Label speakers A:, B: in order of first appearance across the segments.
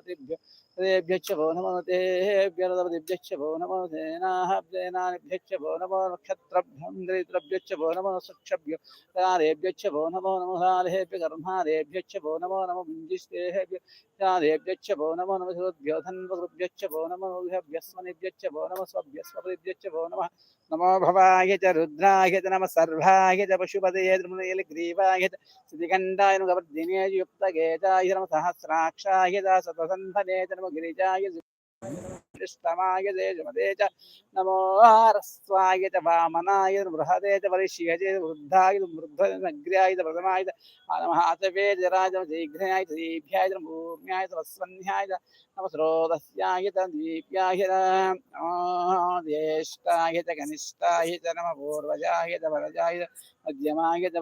A: भवतिभ्य देभ्यश्च भो नमो देभ्यश्च भो नमो सेनाभ्येनाभ्यश्च भो नमो नक्षत्रभ्यं दरिद्रभ्यश्च भो नमो सुक्षभ्यो कारेभ्यश्च भो नमो नमो हारेभ्य कर्मारेभ्यश्च भो नमो नमो मुञ्जिष्टेभ्य कारेभ्यश्च भो नमो नमो सुभ्यो धन्वगृभ्यश्च भो नमो भ्यस्मनिभ्यश्च भो नमो स्वभ्यस्वभ्यश्च भो नमः नमो भवाय च रुद्राय च नमः सर्वाय च पशुपतये द्रुमनयले ग्रीवाय च श्रीकण्ठाय नुगवर्धिने युक्तगेजाय नमः सहस्राक्षाय च सत వసంతనేతనము గిరిజాయ ధృష్టమాయ జయజమదే చ నమో హరస్వాయ చ వామనాయ బృహదే చ వరిష్యజే వృద్ధాయ వృద్ధనగ్ర్యాయ ప్రథమాయ నమహాతవే జరాజమ శీఘ్రయాయ శ్రీభ్యాయ మూర్ణ్యాయ వస్వన్యాయ నమ స్రోతస్యాయ దీప్యాయ జ్యేష్ఠాయ చ కనిష్టాయ చ నమ పూర్వజాయ చ వరజాయ మధ్యమాయ చ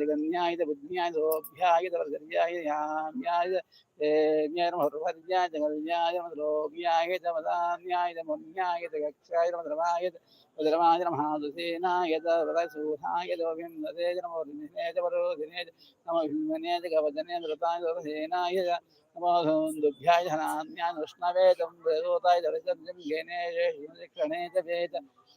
A: జగన్యాయ బుద్ధ్యాయ సోభ్యాయ వర్గర్యాయ యామ్యాయ േമ്യായ മഹർവർഗ്യായ ജഗൽയായ മതലോക്യായ वदान्यायदमुन्यायत गक्षायदमद्रवायत उदरवाय नमः सुसेनायत वदसूधाय लोभिन्दते जनमोर्दिनेत वरोधिनेत नमो भिन्वनेत गवदने नृताय सेनाय नमोधुन्दुभ्याय धनान्यानुष्णवेदं वेदोताय दर्शनं गेने शिक्षणे च वेद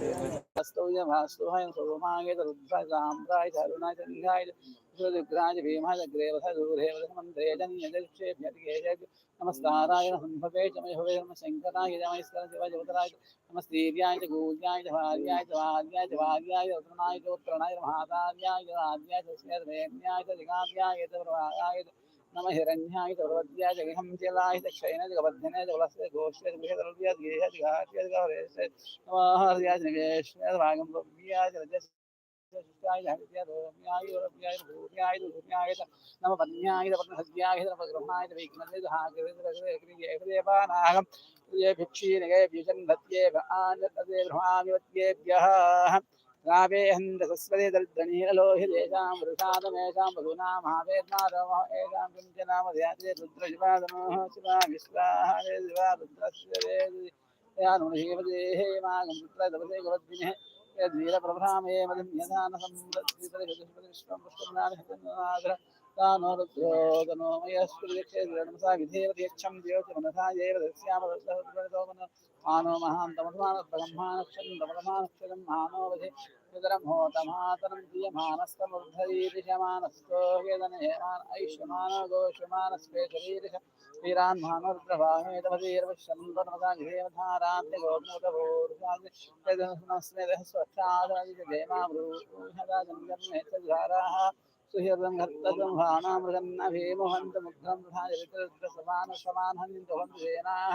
A: स्तौय भास्तुहाय स्वरूपाङ्गे तरुद्धाय साम्राय तरुणाय सङ्घाय रुद्राय भीमाय ग्रेवथ दूरेवथ मन्त्रे जनियदक्षेभ्यतिकेय नमस्काराय हन्भवे च मय भवे नमः शङ्कराय जमैस्कर शिवाय जगतराय नमस्तीर्याय च गूर्याय च भार्याय च भार्याय च भार्याय च उत्तरणाय च उत्तरणाय महातार्याय च राज्याय च श्रेष्ठेम्याय च जगाभ्याय च प्रभागाय च നമ ഹിരണ്യായ സർവജ്ഞായ ജഗഹം ജലായ ദക്ഷേണ ജഗബദ്ധന ജഗലസ്യ ഘോഷ്യ ഗൃഹതരവ്യ ഗേഹ ജഗാഹ്യ ജഗാഹ്യ നമഹാർയായ നിവേഷ്യ രാഗം ഭവ്യ ജലജ നമ പത്യായ പത്മഹത്യായ ഗ്രഹായ വൈക്രദേവാനാഹം ഭിക്ഷീനകേ ഭീഷൺ ഭത്യേ ആനന്ദേ ഗൃഹാധിപത്യേഭ്യ రావేహంద సస్వతి దర్ధనీరలోహిరేషాం వృషాదమేషాం బహునాం హావేర్నాదమో ఏషాం కుంజనామ ధ్యాతే రుద్ర శివాదమో శివా విశ్వాహరే శివా రుద్రస్య వేది యానుషీవదేహే మాగం రుద్ర దవసే గురద్వినే యద్వీర ప్రభామే మధున్యదాన సంవృష్ణం పుష్పనాథ తానో రుద్రోగనోమయస్సు విధేవ దీక్షం దేవతి మనసా ఏవ मानो महान्तमधुमानब्रह्मानक्षरन्दपदमानक्षरं महानोवधि सुतरं होतमातरं क्रियमानस्तमुद्धरीरिषमानस्तो वेदनहेमान ऐष्यमानो गोष्यमानस्वे शरीरिष वीरान् भानुर्प्रभाहेतवतीर्वशन्दनमदाघेमधारान्तिगोर्मुखभूर्षादिनस्मेदः स्वच्छादराजिदेमाभूषदाजन्गर्मेतधाराः सुहृदं घर्ततं भानामृगं न भीमोहन्तमुग्रं तथा चरित्रसमानसमानहन्तो हन्ति सेनाः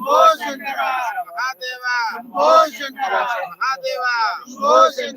A: Moshendra, Mahadeva,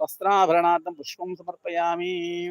A: वस्त्राभरणार्थं पुष्पं समर्पयामि।